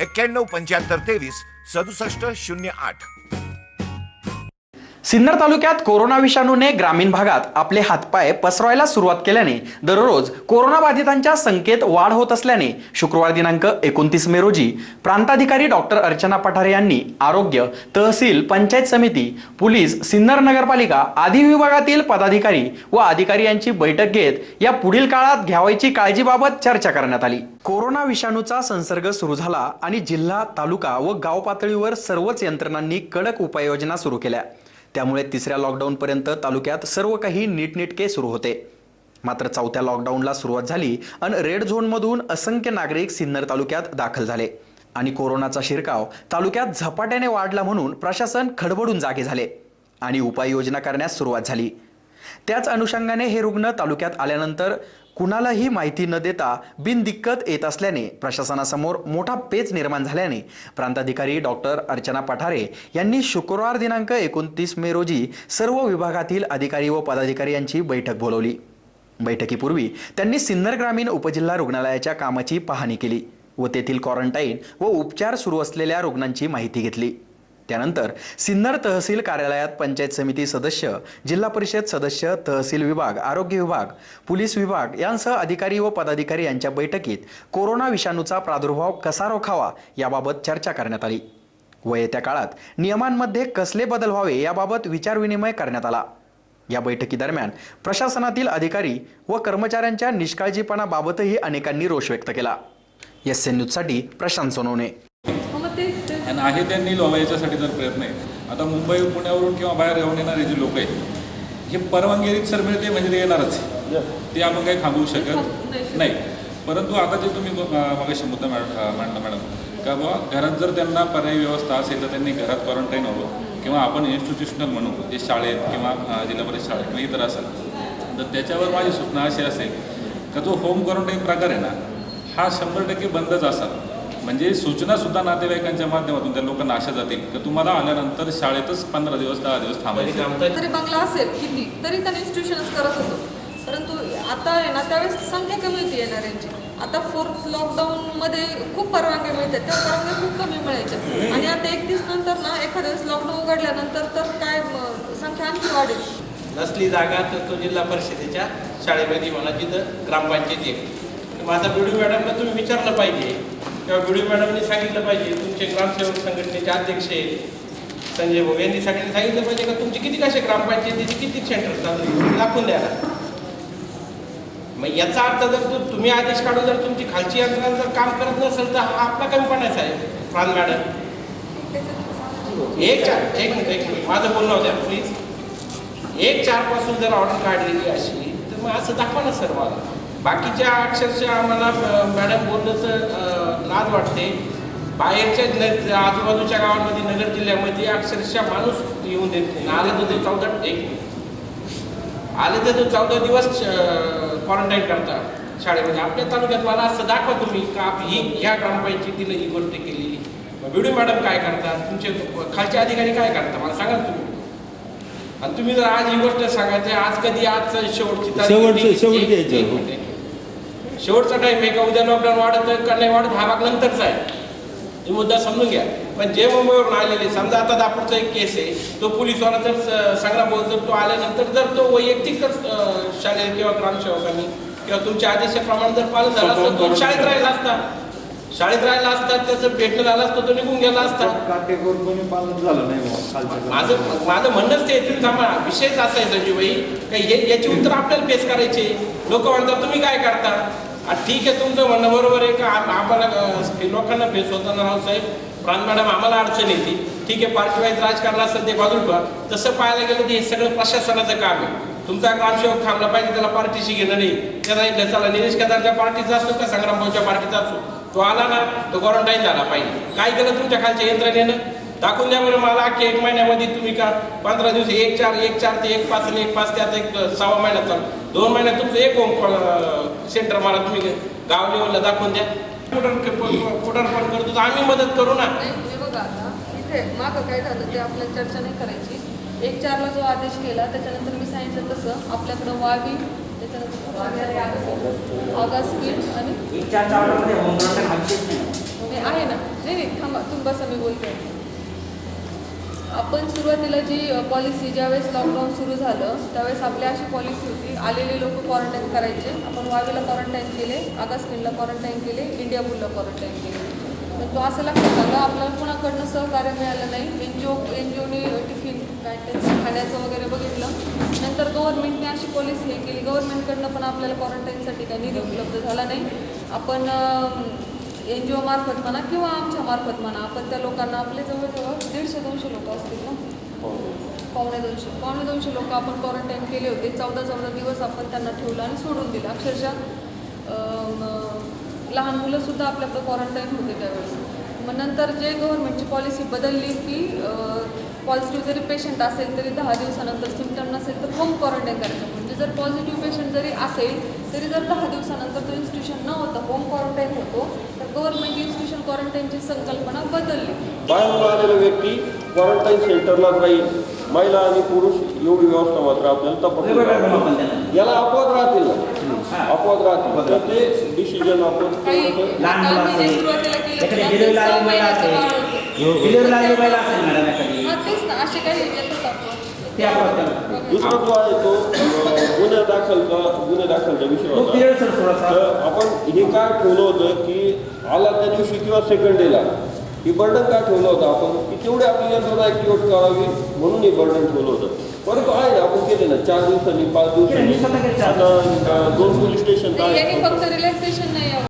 एक्क्याण्णव पंच्याहत्तर तेवीस सदुसष्ट शून्य आठ. सिन्नर तालुक्यात कोरोना विषाणूने ग्रामीण भागात आपले हातपाय पसरवायला सुरुवात केल्याने दररोज कोरोना बाधितांच्या संख्येत वाढ होत असल्याने शुक्रवार दिनांक एकोणतीस मे रोजी प्रांताधिकारी डॉक्टर अर्चना पठारे यांनी आरोग्य तहसील पंचायत समिती पोलीस सिन्नर नगरपालिका आदी विभागातील पदाधिकारी व अधिकारी यांची बैठक घेत या पुढील काळात घ्यावायची काळजीबाबत चर्चा करण्यात आली. कोरोना विषाणूचा संसर्ग सुरू झाला आणि जिल्हा तालुका व गाव पातळीवर सर्वच यंत्रणांनी कडक उपाययोजना सुरू केल्या. त्यामुळे तिसऱ्या लॉकडाऊनपर्यंत तालुक्यात सर्व काही नीटनेटके सुरू होते. मात्र चौथ्या लॉकडाऊनला सुरुवात झाली आणि रेड झोनमधून असंख्य नागरिक सिन्नर तालुक्यात दाखल झाले. आणि कोरोनाचा शिरकाव तालुक्यात झपाट्याने वाढला म्हणून प्रशासन खडबडून जागे झाले आणि उपाययोजना करण्यास सुरुवात झाली. त्याच अनुषंगाने हे रुग्ण तालुक्यात आल्यानंतर कुणालाही माहिती न देता बिनदिक्कत येत असल्याने प्रशासनासमोर मोठा पेच निर्माण झाल्याने प्रांताधिकारी डॉक्टर अर्चना पठारे यांनी शुक्रवार दिनांक एकोणतीस मे रोजी सर्व विभागातील अधिकारी व पदाधिकारी यांची बैठक बोलवली. बैठकीपूर्वी त्यांनी सिन्नर ग्रामीण उपजिल्हा रुग्णालयाच्या कामाची पाहणी केली व तेथील क्वारंटाईन व उपचार सुरू असलेल्या रुग्णांची माहिती घेतली. त्यानंतर सिन्नर तहसील कार्यालयात पंचायत समिती सदस्य जिल्हा परिषद सदस्य तहसील विभाग आरोग्य विभाग पोलीस विभाग यांसह अधिकारी व पदाधिकारी यांच्या बैठकीत कोरोना विषाणूचा प्रादुर्भाव कसा रोखावा याबाबत चर्चा करण्यात आली. व येत्या काळात नियमांमध्ये कसले बदल व्हावे याबाबत विचारविनिमय करण्यात आला. या बैठकीदरम्यान प्रशासनातील अधिकारी व कर्मचाऱ्यांच्या निष्काळजीपणाबाबतही अनेकांनी रोष व्यक्त केला. एस एन न्यूजसाठी प्रशांत सोनवणे. आहे त्यांनी लावा याच्यासाठी जर प्रयत्न आहे. आता मुंबई पुण्यावरून किंवा बाहेर येऊन येणारे जे लोक आहेत हे परवानगी सर मिळते म्हणजे ते येणारच ते आपण काही थांबवू शकत नाही. परंतु आता जे तुम्ही मगाशी मुद्दा मॅड मांडला मॅडम का बाबा घरात जर त्यांना पर्यायी व्यवस्था असेल तर त्यांनी घरात क्वारंटाईन व्हावं. किंवा आपण इन्स्टिट्यूशनल म्हणू जे शाळेत किंवा जिल्हा परिषद शाळेत किंवा इतर असेल तर त्याच्यावर माझी सूचना अशी असेल का जो होम क्वारंटाईन प्रकार आहे ना हा शंभर टक्के बंदच असावा. म्हणजे सूचनासुद्धा नातेवाईकांच्या माध्यमातून त्या लोकांना अशा जातील की तुम्हाला आल्यानंतर शाळेतच पंधरा दिवस दहा दिवस थांबायचे. जरी बंगला असेल किती? तरी त्या इन्स्टिट्यूशनच करत होतो. परंतु आता आहे ना त्यावेळेस संख्या कमी होती येणाऱ्यांची. आता फोर्थ लॉकडाऊनमध्ये खूप परवानग्या मिळतात त्या परवानग्या खूप कमी मिळायच्या. आणि आता एकतीस नंतर ना एखाद्या वेळेस लॉकडाऊन उघडल्यानंतर तर काय संख्या आणखी वाढेल. नसली जागा तर तो जिल्हा परिषदेच्या शाळेमध्ये म्हणा जिथं ग्रामपंचायत आहे. तर माझा बीडू मॅडमला तुम्ही विचारलं पाहिजे. किंवा बीडू मॅडमनी सांगितलं पाहिजे तुमचे ग्रामसेवक संघटनेचे अध्यक्ष संजय भाऊ यांनी सगळ्यांनी सांगितलं पाहिजे का तुमचे किती कसे ग्रामपंचायतीचे किती सेंटर चालू दाखवून द्यायला मग याचा अर्थ जर तू तुम्ही आदेश काढून जर तुमची खालची यंत्रणा जर काम करत नसेल तर हा आपला कमीपणाच आहे प्राण मॅडम. एक चार एक मिनिट एक मिनिट. माझं बोलणं होत्या प्लीज एक चारपासून जर ऑर्डर काढलेली अशी तर मग असं दाखवा ना सर मला बाकीच्या अक्षरशः आम्हाला मॅडम बोललं तर लाज वाटते. बाहेरच्या न आजूबाजूच्या गावांमध्ये नगर जिल्ह्यामध्ये अक्षरशः माणूस येऊन देत नाही. आले तर ते चौदा एक. आले तर तो चौदा दिवस क्वारंटाईन करता शाळेमध्ये. आपल्या तालुक्यात मला असं दाखवा तुम्ही का ही ह्या ग्रामपंचायतीनं ही गोष्ट केलेली. व्हिडिओ मॅडम काय करतात तुमचे खालचे अधिकारी काय करतात मला सांगा तुम्ही. आणि तुम्ही जर आज ही गोष्ट सांगायची आज कधी आज शेवटची तारीख शेवटची- शेवटची टाईम आहे का? उद्या लॉकडाऊन वाढत का? नाही वाढत? हा भाग नंतरचा आहे. हे मुद्दा समजून घ्या. पण जे मुंबईवरून आलेले समजा आता दापूरचा एक केस आहे तो पोलिसवाला जर स- संग्राम भाऊ जर तो आल्यानंतर जर तो वैयक्तिकच शालेय किंवा ग्रामसेवकांनी किंवा तुमच्या आदेशाप्रमाणे जर पालन झालं असतं तो शाळेत राहिला असता. शाळेत राहिला असता त्याचं भेटणं झालं असतं तो निघून गेला असता. माझं माझं म्हणणंच ते तुम्ही थांबा. विषयच असा आहे संजीवबाई. का हे याची उत्तर आपल्याला फेस करायचे लोक म्हणतात तुम्ही काय करता? ठीक आहे तुमचं म्हणणं बरोबर आहे का? आम्हाला लोकांना फेस होताना रावसाहेब प्राण मॅडम आम्हाला अडचण येते. ठीक आहे पार्टी वाईज राजकारण असेल ते बाजूला ठेवा. तसं पाहायला गेलं तर हे सगळं प्रशासनाचं काम आहे. तुमचा ग्रामसेवक थांबला पाहिजे त्याला पार्टीशी घेणं नाही. त्याला चला निलेश केदारच्या पार्टीचा असतो का संग्राम भाऊच्या पार्टीचा असतो? तो आला ना तो क्वारंटाईन झाला पाहिजे. काय केलं तुमच्या खालच्या यंत्रणेनं? दाखवून द्या बरं मला की एक महिन्यामध्ये तुम्ही का पंधरा दिवस एक चार एक चार ते एक पाच आणि एक पाच त्यात एक सहा महिन्यात चालू. दोन महिन्यात तुमचं एक होम सेंटर मला तुम्ही. गाव लेवलला दाखवून द्या. पुढार पण करतो. आम्ही मदत करू ना. नाही हे बघा आता. इथे मागं काय झालं ते आपल्याला चर्चा नाही करायची. एक चारला जो आदेश केला त्याच्यानंतर मी सांगितलं तसं. आपल्याकडं वावी त्याच्यानंतर ऑगस्ट आणि नाही, आहे ना. नाही नाही थांबा. तुम्ही बसा मी बोलते. आपण सुरुवातीला जी पॉलिसी ज्यावेळेस लॉकडाऊन सुरू झालं त्यावेळेस आपली अशी पॉलिसी होती आलेले लोक क्वारंटाईन करायचे. आपण वावीला क्वारंटाईन केले आगास्किनला क्वारंटाईन केले इंडियापूरला क्वारंटाईन केले. तर तो असं लक्षात झालं आपल्याला कोणाकडनं सहकार्य मिळालं नाही. N G O N G one tiffin काय खाण्याचं वगैरे बघितलं. नंतर गव्हर्नमेंटने अशी पॉलिसी हे केली. गव्हर्नमेंटकडनं पण आपल्याला क्वारंटाईनसाठी काही निधी उपलब्ध झाला नाही. आपण एन जी ओ मार्फत म्हणा किंवा आमच्या मार्फत म्हणा आपण त्या लोकांना आपले जवळजवळ दीडशे दोनशे लोक असतील ना? पावणे दोनशे पावणे दोनशे लोक आपण क्वारंटाईन केले होते. चौदा चौदा दिवस आपण त्यांना ठेवलं आणि सोडून दिलं. अक्षरशः लहान मुलंसुद्धा आपल्याकडे क्वारंटाईन होते त्यावेळेस. मग नंतर जे गव्हर्नमेंटची पॉलिसी बदलली की पॉझिटिव्ह जरी पेशंट असेल तरी दहा दिवसानंतर सिमटम नसेल तर होम क्वारंटाईन करायचं. म्हणजे जर पॉझिटिव्ह पेशंट जरी असेल तरी जर दहा दिवसानंतर तो इन्स्टिट्यूशन न होता होम क्वारंटाईन होतो तर गव्हर्नमेंट इन्स्टिट्यूशन क्वारंटाईनची संकल्पना बदलली. बाहेरून आलेला व्यक्ती क्वारंटाईन सेंटरला राहील महिला आणि पुरुष एवढी व्यवस्था मात्र आपल्याला तपासून याला अपवाद राहतील. अपवाद राहतील. तर ते डिसिजन आपण लहान मुलं असेल, महिला असेल. हा दुसरा जो आहे तो गुन्हे दाखलचा गुन्हे दाखलचा विषय तो होता पिरियड सर थोडासा. तर आपण हे काय ठेवलं होतं की आला त्या दिवशी किंवा सेकंड डेला ही बर्डन काय ठेवलं होतं आपण? की तेवढी आपली यंत्रणा ॲक्टिवेट करावी म्हणून हे बर्डन ठेवलं होतं. परंतु आहे ना आपण केले ना चार दिवसांनी पाच केलं, मी स्वतः दिवसांनी चार आता अं, दोन पोलीस स्टेशन आहेत फक्त रिलॅक्सेशन नाही